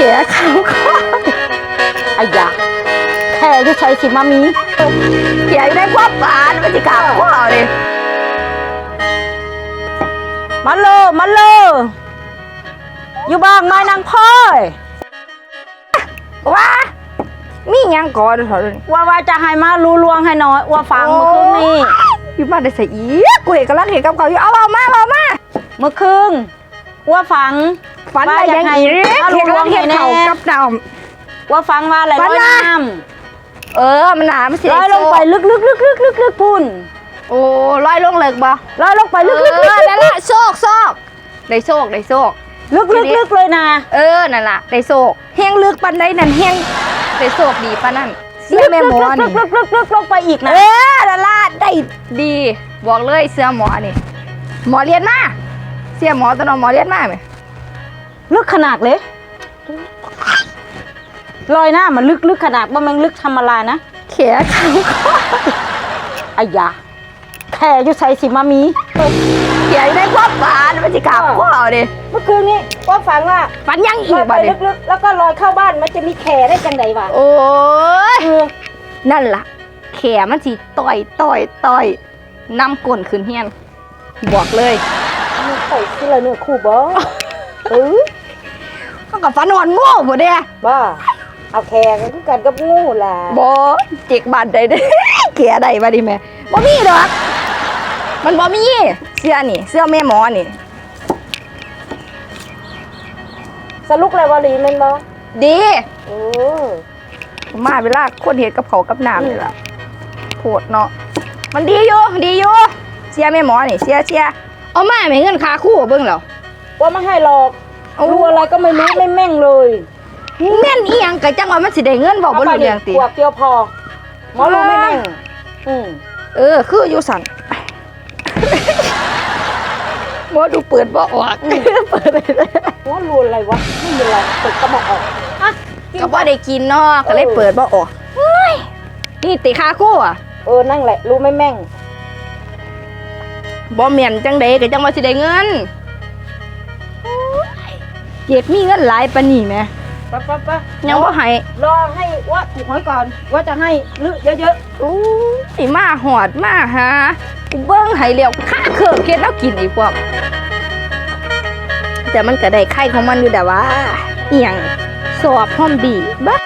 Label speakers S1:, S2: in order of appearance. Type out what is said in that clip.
S1: ขียเขาก็ไอ้ยาแค่จะใช้สิมามีเขียได้ความหวานมันจะกลับพ่อเลยมาโลมาโลอยู่บ้างไหมนางพ่อยว่ามีหยังก่อนเถอะว่าว่าจะให้มารู้ลวงให้น้อยว่าฟังเมื่อคืนนี้
S2: อยู่บ้านได้ใส่อีกกูเห็นกำลังเห็นกับเขาอยู่เอาเอามาเอามา
S1: เมื่อคืนว่าฟัง
S2: ฝันอะไรยังอีก
S1: ว่า
S2: เห็น
S1: จะ
S2: กำลัง
S1: ให้
S2: เห็น
S1: มา
S2: เขา
S1: รู้ลวงให้แน่
S2: กับด
S1: ว่าฟังว่าอะไร
S2: ฝั
S1: ร้
S2: น
S1: อย
S2: ว่า
S1: น้ำ
S2: เออมันหนามันำสิ
S1: ร้อยลงไปลึกลึกลึกลึกลึกลึกพุ่น
S2: โอ้ลอยลงเลิกบ่
S1: ร้อยลงไปลึก
S2: เอ
S1: ลึกลึก
S2: อนั่นละโชคโชคได้โชคได้โชค
S1: ลึกลึกลึกเลยนะ
S2: เออนั่นล่ะได้โชคเฮงลึกปันใดนั่นเฮงได้โชคดีปานนั่นเสียแม่หมอ
S1: ลึ
S2: นี่
S1: กลึกลึกลึกลงไปอีกนะ
S2: เออนั่นล่ะได้ดีบอกเลยเสื้อหมอนี่หมอเรียนมาเสียหมอตอนนหมอเรียนมาไหม
S1: ลึกขนาดเลยลอยหน้ามันลึกลึกขนาดว่ามันลึกทำอะไรนะ
S2: เขียเขาก็
S1: ไอ้ยาแค่จะใช้สิมามี
S2: เขียได้ความหวานมันจะกลับพ่อดิ
S1: เมื่อคืนนี้ว่าฟังว่า
S2: ฝันยังอี
S1: ลอกยไป
S2: บ่ดิ
S1: ลึกๆแล้วก็ลอยเข้าบ้านมันจะมีแขได้จังไดวะ
S2: โอ้ย
S1: เออ
S2: นั่นล่ะ แขมันสิต่อยต่อยต่อยนำก้นขึ้นเฮียนบอกเลย
S1: มันใส่ที่ละเนื้อคู่บ่เออ
S2: เขากับฝันนอนโง่บ่เด้
S1: บ้าเอาแขกกันคือกันกับงูล่ะ
S2: บ่เจ็กบาดใดเด้แขใดบ่ดิแม่บ่มีดอกมันบ่มีเสื้อนี่ เสื้อแม่หมอนี่
S1: สรุปเลยวาลีแม่นบ่
S2: ดี
S1: เออ
S2: มาเวลาคนเฮ็ดกับเขาวกับน้ำนี่ล่ะโพดเนาะมันดีอยู่ดีอยู่เสียแม่หมอนี่เสียเสียเอามาแม่เงินค่าคู่เบิ่งแล้ว
S1: ว่าไม่ให้หรอก
S2: โอ้
S1: รู้อะไรก็ไม่รู้ไม่แม่งเลย
S2: แม่นอีหยังก็จังว่ามันสิได้เงินบอกบ่รู้เรื่องติ
S1: ขวบเดียวพอหมอรู้ไม่แม่งอืม
S2: เออ คืออยู่สั่นหมอดูเปิดบ่ออกเปิดได้เลย
S1: ว่ารู้อะไรวะไม่มีอะไรตกก็มาออกอะกิน
S2: ก็บ่ได้กินเนาะก็เลยเปิดบ่ออกเฮ้ยนี่ติค่าคู่อะ
S1: เออนั่งแหละรู้ไม่แม่ง
S2: บ่แม่นจังไดก็จังว่าสิได้เงินโอ้ย เจ็บมีเงินหลายปานนี้แหม
S1: ปะปะปะ
S2: ยังบ่ให้
S1: รอให้ว่าถูกหวยก่อนว่าจะให้ลึเยอะ
S2: โอ้ยมาหอดมาหากูเบิ่งให้แล้วค่าเครื่องเฮ็ดแล้วกินอีกพวกแต่มันก็ได้ไข่ของมันอยู่แต่ว่าอีหยังสอบพร้อมดีบ้า